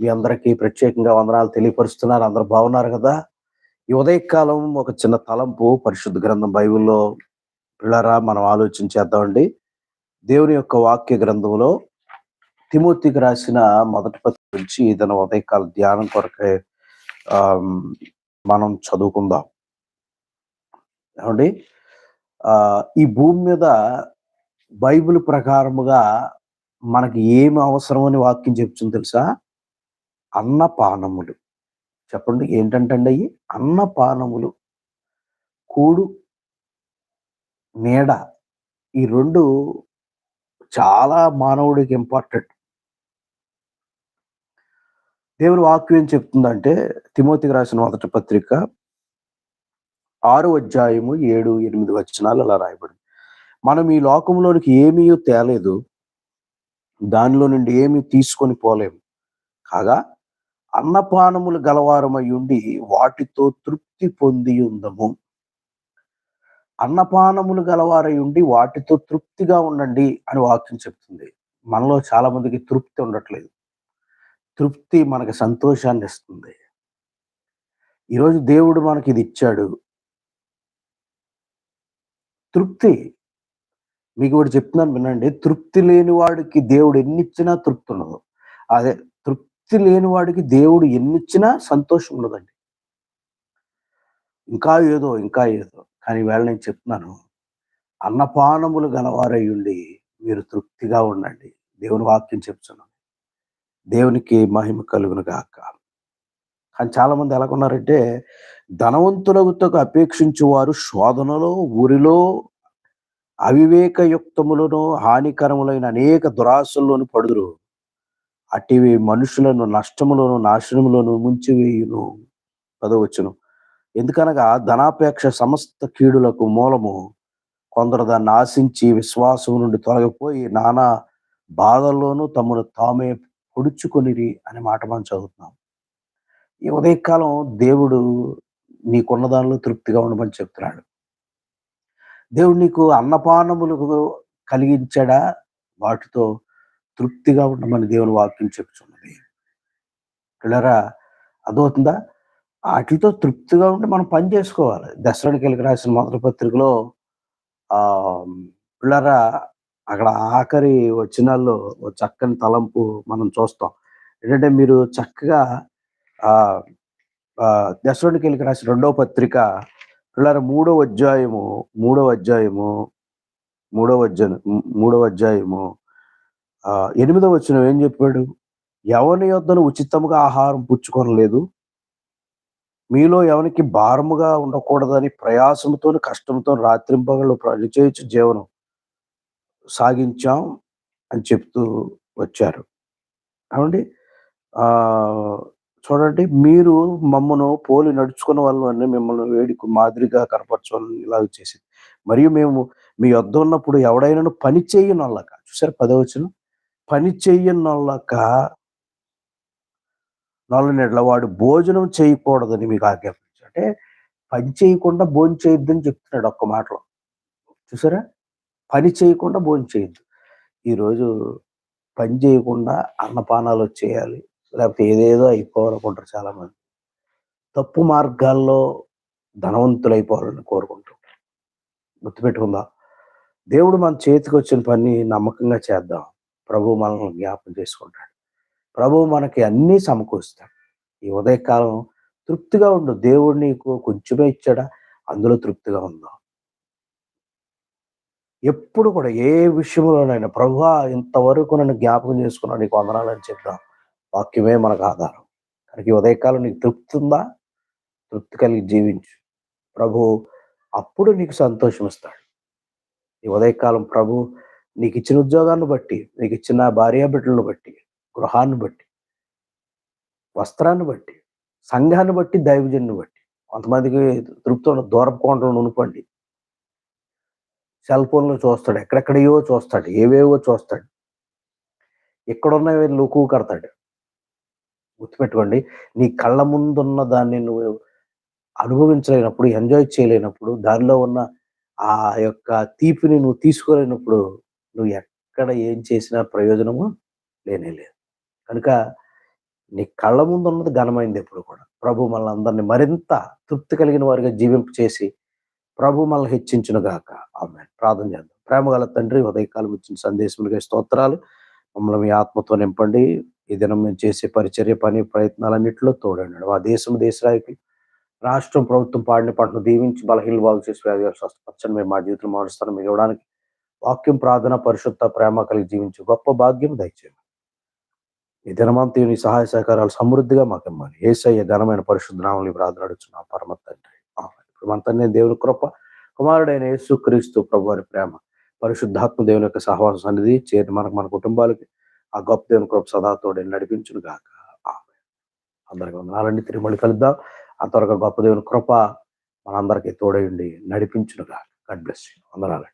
మీ అందరికీ ప్రత్యేకంగా వందనాలు తెలియపరుస్తున్నారు. అందరూ బాగున్నారు కదా? ఈ ఉదయకాలం ఒక చిన్న తలంపు పరిశుద్ధ గ్రంథం బైబిల్లో పిల్లరా మనం ఆలోచన చేద్దామండి. దేవుని యొక్క వాక్య గ్రంథంలో తిమూర్తికి రాసిన మొదటి పత్రి నుంచి ఇదన ఉదయకాల ధ్యానం కొరకే ఆ, మనం చదువుకుందాం. ఏమండి? ఆ, ఈ భూమి మీద బైబిల్ ప్రకారముగా మనకి ఏమి అవసరమని వాక్యం చెప్తుంది తెలుసా? అన్నపానములు. చెప్పండి ఏంటంటే అయ్యి? అన్నపానములు. కూడు నీడ ఈ రెండు చాలా మానవుడికి ఇంపార్టెంట్. దేవుని వాక్యం ఏం చెప్తుందంటే తిమోతికి రాసిన మొదటి పత్రిక ఆరు అధ్యాయము ఏడు ఎనిమిది వచనాలు అలా రాయబడింది. మనం ఈ లోకంలోనికి ఏమీ తేలేదు. దానిలో నుండి ఏమీ తీసుకొని పోలేము. కాగా అన్నపానములు గలవారమై ఉండి వాటితో తృప్తి పొంది ఉందము. అన్నపానములు గలవారై ఉండి వాటితో తృప్తిగా ఉండండి అని వాక్యం చెప్తుంది. మనలో చాలా మందికి తృప్తి ఉండట్లేదు. తృప్తి మనకి సంతోషాన్ని ఇస్తుంది. ఈరోజు దేవుడు మనకి ఇది ఇచ్చాడు. తృప్తి. మీకు కూడా చెప్తున్నాను వినండి. తృప్తి లేని వాడికి దేవుడు ఎన్ని ఇచ్చినా తృప్తి ఉండదు. అదే తృప్తి లేని వాడికి దేవుడు ఎన్నిచ్చినా సంతోషం ఉండదండి. ఇంకా ఏదో ఇంకా ఏదో. కానీ వేళ నేను చెప్తున్నాను అన్నపానములు గలవారయ్యుండి మీరు తృప్తిగా ఉండండి. దేవుని వాక్యం చెప్తున్నాను. దేవునికి మహిమ కలుగును గాక. కానీ చాలా మంది ఎలాగున్నారంటే ధనవంతులతో అపేక్షించు వారు శోధనలో ఊరిలో అవివేకయుక్తములను హానికరములైన అనేక దురాశల్లోనూ పడుదురు. అటివి మనుషులను నష్టములోను నాశనములోను ముంచివేయును. పదవచ్చును ఎందుకనగా ధనాపేక్ష సమస్త కీడులకు మూలము కొందరు దాన్ని ఆశించి విశ్వాసం నుండి తొలగిపోయి నానా బాధల్లోనూ తమను తామే పొడుచుకొనిరి అనే మాట మనం చదువుతున్నాం. ఈ ఉదయకాలం దేవుడు నీకున్న దానిలో తృప్తిగా ఉండమని చెప్తున్నాడు. దేవుడు నీకు అన్నపానములు కలిగించాడా? వాటితో తృప్తిగా ఉండమని దేవుని వాక్యం చెప్తున్నది. పిల్లరా అదవుతుందా వాటితో తృప్తిగా ఉంటే మనం పని చేసుకోవాలి. దసరానికి రాసిన మొదటి పత్రికలో ఆ పిల్లరా అక్కడ ఆఖరి వచ్చినాల్లో ఓ చక్కని తలంపు మనం చూస్తాం. ఏంటంటే మీరు చక్కగా ఆ ఆ, వెళ్ళి రాసిన రెండవ పత్రిక పిల్లల మూడవ అధ్యాయము మూడవ అధ్యాయము మూడవ అధ్యాయం మూడవ అధ్యాయము ఎనిమిదవ వచ్చిన ఏం చెప్పాడు? ఎవని యొద్దను ఉచితముగా ఆహారం పుచ్చుకొనలేదు. మీలో ఎవరికి భారముగా ఉండకూడదని ప్రయాసంతో కష్టంతో రాత్రింపగలు చేయొచ్చు జీవనం సాగించాం అని చెప్తూ వచ్చారు. ఏమండి? ఆ చూడండి మీరు మమ్మను పోలి నడుచుకున్న వాళ్ళని మిమ్మల్ని వేడికి మాదిరిగా కనపరచాలని ఇలాగ చేసింది. మరియు మేము మీ వద్ద ఉన్నప్పుడు ఎవడైనా పని చేయని వాళ్ళక చూసారు పదవచనం పని చేయని వాళ్ళక వాడు భోజనం చేయకూడదని మీకు ఆజ్ఞాపించాడు అంటే పని చేయకుండా భోజనం చేయొద్దని చెప్తున్నాడు ఒక్క మాటలో. చూసారా? పని చేయకుండా భోజనం చేయొద్దు ఈరోజు పని చేయకుండా అన్నపానాలు చేయాలి లేకపోతే ఏదేదో అయిపోవాలనుకుంటారు చాలామంది. తప్పు మార్గాల్లో ధనవంతులు అయిపోవాలని కోరుకుంటుంటారు గుర్తుపెట్టుకుందా. దేవుడు మన చేతికి వచ్చిన పని నమ్మకంగా చేద్దాం. ప్రభు మనల్ని జ్ఞాపకం చేసుకుంటాడు. ప్రభు మనకి అన్నీ సమకూరుస్తాడు. ఈ ఉదయకాలం తృప్తిగా ఉండు. దేవుడు నీకు కొంచెమే ఇచ్చాడా? అందులో తృప్తిగా ఉందా. ఎప్పుడు కూడా ఏ విషయంలోనైనా ప్రభు ఇంతవరకు నన్ను జ్ఞాపకం చేసుకున్నా నీకు వందనాలని చెప్పిన వాక్యమే మనకు ఆధారం. కనుక ఈ ఉదయకాలం నీకు తృప్తి ఉందా? తృప్తి కలిగి జీవించు. ప్రభు అప్పుడు నీకు సంతోషం ఇస్తాడు. ఈ ఉదయకాలం ప్రభు నీకు ఇచ్చిన ఉద్యోగాన్ని బట్టి నీకు ఇచ్చిన భార్యా బిడ్డలను బట్టి గృహాన్ని బట్టి వస్త్రాన్ని బట్టి సంఘాన్ని బట్టి దైవజన్ని బట్టి. కొంతమందికి తృప్తి ఉన్న దూరపు కొండలు ఉనుకోండి. సెల్ ఫోన్లో చూస్తాడు. ఎక్కడెక్కడయో చూస్తాడు. ఏవేవో చూస్తాడు. ఎక్కడున్నవి లుకు కడతాడు. గుర్తుపెట్టుకోండి. నీ కళ్ళ ముందున్న దాన్ని నువ్వు అనుభవించలేనప్పుడు ఎంజాయ్ చేయలేనప్పుడు దానిలో ఉన్న ఆ యొక్క తీపిని నువ్వు తీసుకోలేనప్పుడు నువ్వు ఎక్కడ ఏం చేసినా ప్రయోజనము లేనే లేదు. కనుక నీ కళ్ళ ముందు ఉన్నది ఘనమైంది ఎప్పుడు కూడా. ప్రభు మనల్ని అందరినీ మరింత తృప్తి కలిగిన వారిగా జీవింపు చేసి ప్రభు మనల్ని హెచ్చించును గాక. ఆమె ప్రార్థన చేద్దాం. ప్రేమ గల తండ్రి ఉదయకాలం ఇచ్చిన సందేశములుగా స్తోత్రాలు. మమ్మల్ని మీ ఆత్మతో నింపండి. ఈ దినం మేము చేసే పరిచర్య పని ప్రయత్నాలన్నింటిలో తోడండి. ఆ దేశం దేశరాయకులు రాష్ట్రం ప్రభుత్వం పాడిన పంటను దీవించి బలహీన బాగు చేసి వ్యాధి స్వస్థపరచని మేము మా జీవితం మారుస్తాను మీరు ఇవ్వడానికి వాక్యం ప్రార్థన పరిశుద్ధ ప్రేమ కలిగి జీవించి గొప్ప భాగ్యం దయచేయండి. ఈ దినమంతా నీ సహాయ సహకారాలు సమృద్ధిగా మాకు ఇమ్మాలి ఏసయ్య ఘనమైన పరిశుద్ధ నామని ప్రార్థన అడుగుతున్నాం పరమ తండ్రి. ఆమేన్. ఇప్పుడు మన తండ్రి దేవుని కృప కుమారుడైన యేసు క్రీస్తు ప్రభు వారి ప్రేమ పరిశుద్ధాత్మ దేవుని యొక్క సహవాస సన్నిధి చేరి మనకు మన కుటుంబాలకి ఆ గొప్ప దేవుని కృప సదాతోడే నడిపించును గాక. ఆమేన్. అందరికీ వందనాలండి. తిరుమల కలుద్దాం. అంతవరకు గొప్ప దేవుని కృప మనందరికీ తోడయండి నడిపించును గాక. గాడ్ బ్లెస్ వందనాలండి.